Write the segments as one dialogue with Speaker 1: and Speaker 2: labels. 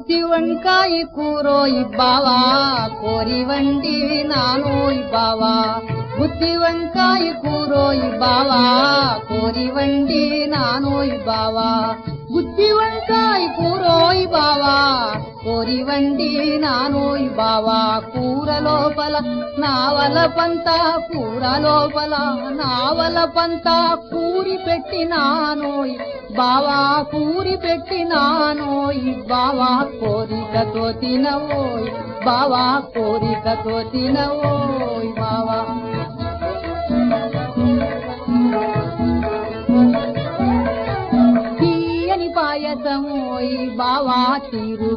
Speaker 1: ಮುತ್ತಿವಣ್ಕಾಯಿ ಕೂರೋಯ್ ಬಾವಾ ಕೋರಿ ವಂಡಿ ನಾನೋಯ್ ಬಾವಾ గుత్తి వంకాయ కూరోయి బావా కోరి వండి నానోయ్ బావా. గుత్తి వంకాయ కూరోయి బావా కోరి వండి నానోయ్ బావా. కూర లోపల నావల పంత కూర లోపల నావల పంత. కూరి పెట్టినానోయ్ బావా కూరి పెట్టి పెట్టినానోయ్ బావా. కోరికతో తినవోయ్ బావా కోరికతో తినవోయ్ బావా. बा तीरु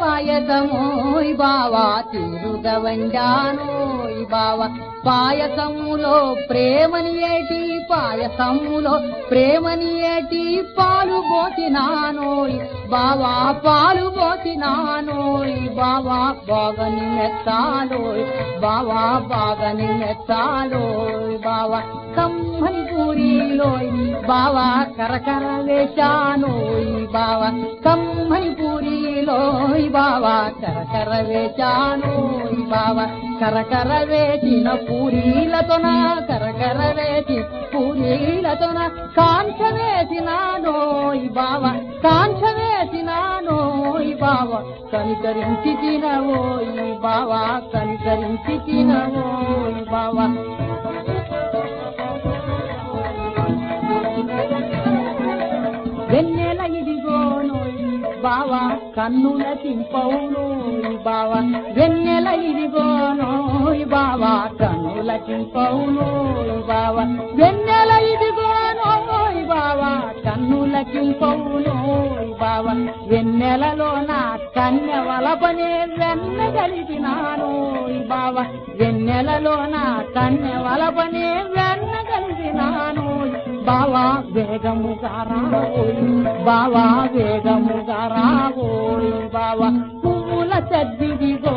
Speaker 1: పాయసమోయ్ బావా తిరుగ వండానోయ్ బావా. పాయసములో ప్రేమని ఏటి పాయసములో ప్రేమని ఏటి పాలు పోసినానోయ్ బావా పాలు పోసినానోయ్ బావా. బాగని మెత్తాలోయ్ బావా బాగని మెత్తాలోయ్ బావా. కమ్మని పూరిలోయ్ బావా కరకర వేశానోయ్ బావా. కమ్మని పూరిలోయ్ బావా కరకర వేశానోయ్ బావా కరకర వేసిన పూరీలతోన కరకర వేసి పూరీలతోన కాంచ వేసినానోయ్ బావా కాంచ వేసినానోయ్ బావా కనికరించి తినవోయ్ బావా కనికరించి తినవో బావా వెన్నెల ఇదిగోనోయ్ బావా కన్నుల చింపవును బావా. వెన్నెల ఇదిగోను బావా కన్నుల చింపవును బావా. వెన్నెల ఇదిగోను బావా కన్నుల చింపవును బావా. వెన్నెలలో నా కన్య వలపనే వెన్న కలిగినాను బావా. వెన్నెలలో నా కన్య వలపనే వెన్న కలిగినాను బావా వేగముగా రాబోయి బావా వేగముగా రాబోయి బావా పువ్వుల సద్దిదిగో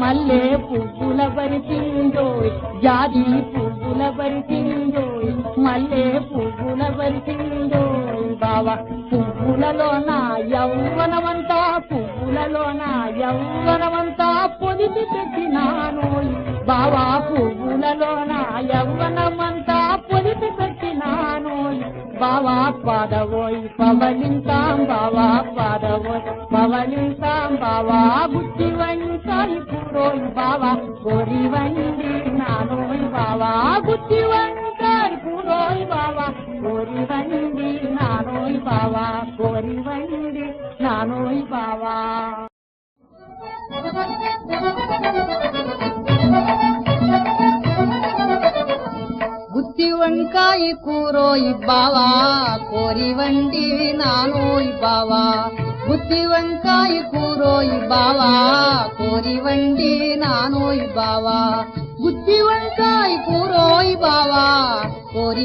Speaker 1: మల్లే పువ్వుల బరిసిందోయ్ జాతి పువ్వుల బరిసిందోయ్ మల్లే పువ్వుల బరిసిందోయ్ బావా పువ్వులలో నా యౌవనమంతా పువ్వులలో నా యౌవనమంతా పొదిసి పెట్టినానోయ్ బావా పువ్వులలో నా యౌవనమంతా పొదిసి బావా పాదవోయ్ పవలింతాం బావా పాదవోయ్ పవలింతాం బావా బుద్ధివని వంకాయి కూరోయ్ బావా కోరి నానోయ్ బావా బుద్ధివని వంకాయి కూరోయ్ బావా కోరి నానోయ్ బావా కోరి నానోయ్ బావా. వంకాయ కూరోయి బావా కోరి వండి నానోయ్ బావా గుత్తి వంకాయ కూరోయి బావా కోరి వండి నానోయ్ బావా